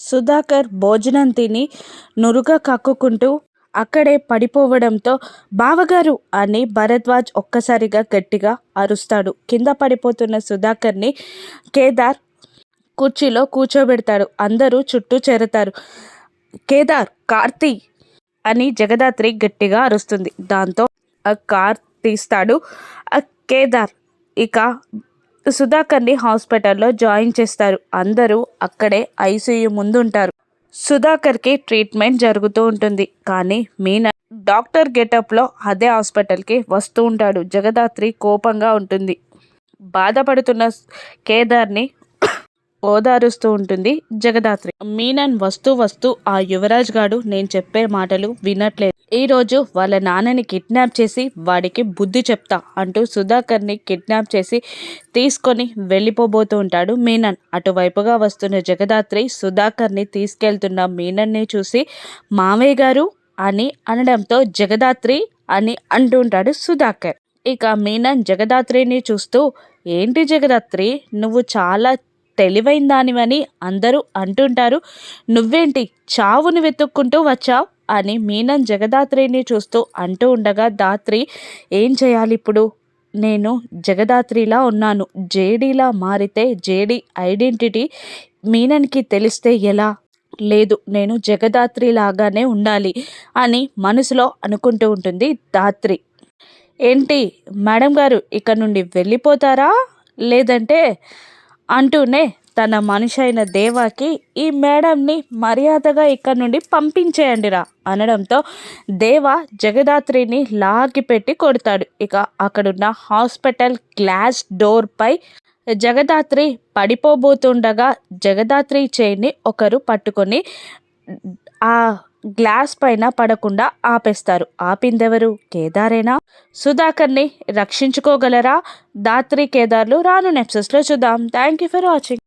సుధాకర్ భోజనం తిని నురుగ కక్కుకుంటూ అక్కడే పడిపోవడంతో బావగారు అని భరద్వాజ్ ఒక్కసారిగా గట్టిగా అరుస్తాడు. కింద పడిపోతున్న సుధాకర్ని కేదార్ కుర్చీలో కూర్చోబెడతాడు. అందరూ చుట్టూ చేరతారు. కేదార్ కార్తీ అని జగదాత్రి గట్టిగా అరుస్తుంది. దాంతో ఆ కార్ తీస్తాడు ఆ కేదార్ ఇక సుధాకర్ని హాస్పిటల్లో జాయిన్ చేస్తారు. అందరూ అక్కడే ఐసీయూ ముందు ఉంటారు సుధాకర్కి ట్రీట్మెంట్ జరుగుతూ ఉంటుంది. కానీ మీనా డాక్టర్ గెటప్లో అదే హాస్పిటల్కి వస్తూ ఉంటాడు. జగదాత్రి కోపంగా ఉంటుంది. బాధపడుతున్న కేదార్ని ఓదారుస్తూ ఉంటుంది జగదాత్రి. మీనన్ వస్తూ వస్తూ ఆ యువరాజ్ గాడు నేను చెప్పే మాటలు వినట్లేదు. ఈరోజు వాళ్ళ నాన్నని కిడ్నాప్ చేసి వాడికి బుద్ధి చెప్తా అంటూ సుధాకర్ని కిడ్నాప్ చేసి తీసుకొని వెళ్ళిపోబోతూ ఉంటాడు మీనన్. అటువైపుగా వస్తున్న జగదాత్రి సుధాకర్ని తీసుకెళ్తున్న మీనన్ని చూసి మావయ్య గారు అని అనడంతో జగదాత్రి అని అంటుంటాడు సుధాకర్. ఇక మీనన్ జగదాత్రిని చూస్తూ ఏంటి జగదాత్రి నువ్వు చాలా తెలివైన దానివని అందరూ అంటుంటారు. నువ్వేంటి చావుని వెతుక్కుంటూ వచ్చావు? అని మీనన్ జగదాత్రిని చూస్తూ అంటూ ఉండగా దాత్రి ఏం చేయాలి ఇప్పుడు? నేను జగదాత్రిలా ఉన్నాను. జేడీలా మారితే జేడీ ఐడెంటిటీ మీనన్కి తెలిస్తే ఎలా? లేదు నేను జగదాత్రి లాగానే ఉండాలి అని మనసులో అనుకుంటూ ఉంటుంది దాత్రి. ఏంటి మేడం గారు ఇక్కడ నుండి వెళ్ళిపోతారా? లేదంటే అంటూనే తన మనిషి అయిన దేవాకి ఈ మేడంని మర్యాదగా ఇక్కడ నుండి పంపించేయండిరా అనడంతో దేవ జగదాత్రిని లాగి పెట్టి కొడతాడు. ఇక అక్కడున్న హాస్పిటల్ గ్లాస్ డోర్పై జగదాత్రి పడిపోబోతుండగా జగదాత్రి చేయిని ఒకరు పట్టుకొని ఆ గ్లాస్ పైన పడకుండా ఆపేస్తారు. ఆపిందెవరు? కేదారేనా? సుధాకర్ని రక్షించుకోగలరా? దాత్రి కేదార్లు రాను నెప్సెస్లో చూద్దాం. Thank you for watching.